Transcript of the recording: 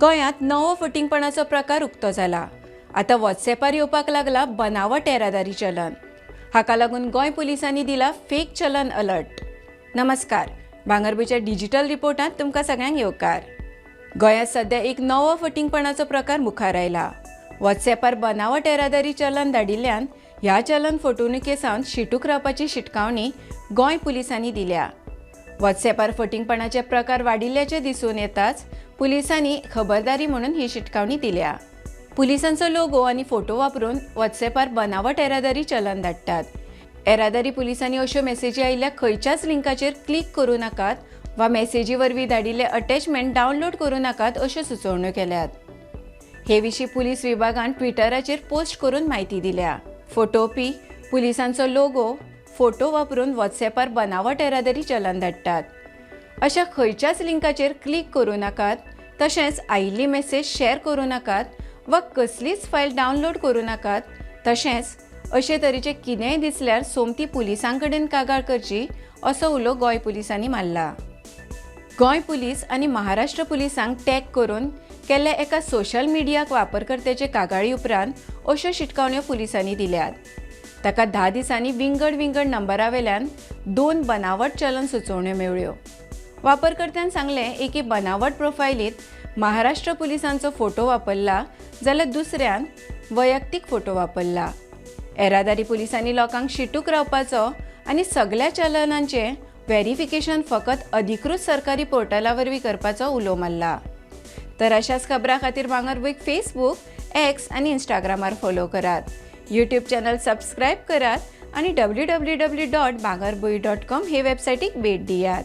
गोंयांत नवो फटींगपणाचो प्रकार उक्तो जाला आतां व्हॉट्सॅपार येवपाक लागला बनावट येरादारी चलन. हाका लागून गोंय पुलिसांनी दिला फेक चलन अलर्ट नमस्कार भांगरभूच्या डिजिटल रिपोर्टांत तुमकां सगळ्यांक येवकार. गोंयांत सध्या एक नवो फटींगपणाचो प्रकार मुखार आयला. व्हॉट्सॅपार बनावट येरादारी चलन धाडिल्ल्यान ह्या चलन फटवणुके सावन शिटूक रावपाची शिटकावणी गोंय पुलिसांनी दिल्या. व्हॉट्सॅपार फटींगपणाचे प्रकार वाडिल्ल्याचे दिसून येताच पुलिसांनी खबरदारी म्हणून ही शिटकावणी दिल्या. पुलिसांचो लोगो आनी फोटो वापरून व्हॉट्सॅपार बनावट येरादारी चलन धाडटात. येरादारी पुलिसांनी अश्यो मेसेजी आयिल्ल्या खंयच्याच लिंकाचेर क्लिक करूं नाकात वा मेसेजी वरवीं धाडिल्ले अटॅचमेंट डावनलोड करूं नाकात अश्यो सुचोवण्यो केल्यात. हे विशीं पुलीस विभागान ट्विटराचेर पोस्ट करून म्हायती दिल्या. फोटोवपी पुलिसांचो लोगो फोटो वापरून व्हॉट्सॅपार बनावट येरादारी चलन धाडटात. अशा खंयच्याच लिंकाचेर क्लिक करूं नाकात तशेंच आयिल्ली मेसेज शेअर करूं नाकात वा कसलीच फायल डावनलोड करूं नाकात. तशेंच अशे तरेचे कितेंय दिसल्यार सोमती पुलिसां कडेन कागाळ करची असो उलो गोंय पुलिसांनी मारला. गोंय पुलीस आनी महाराष्ट्र पुलिसांक टॅग करून केल्ल्या एका सोशल मिडियाक वापरकर्त्याचे कागाळी उपरांत अश्यो शिटकावण्यो पुलिसांनी दिल्यात. ताका धा दिसांनी विंगड विंगड नंबरावेल्यान दोन बनावट चलन सुचोवण्यो मेळ्ळ्यो वापरकर्त्यान सांगलें एके बनावट प्रोफायलींत महाराष्ट्र पुलिसांचो फोटो वापरला जाल्यार दुसऱ्यान वैयक्तीक फोटो वापरला. येरादारी पुलिसांनी लोकांक शिटूक रावपाचो आनी सगळ्या चलनांचें व्हेरिफिकेशन फकत अधिकृत सरकारी पोर्टला वरवीं करपाचो उलो मारला. तर अशाच खबरां खातीर भांगरभूंयक फेसबूक एक्स आनी इंस्टाग्रामार फॉलो करात. यूट्यूब चॅनल सबस्क्राईब करात आणि W W W dot Bhangarbhuin dot com हे वेबसायटीक भेट दियात.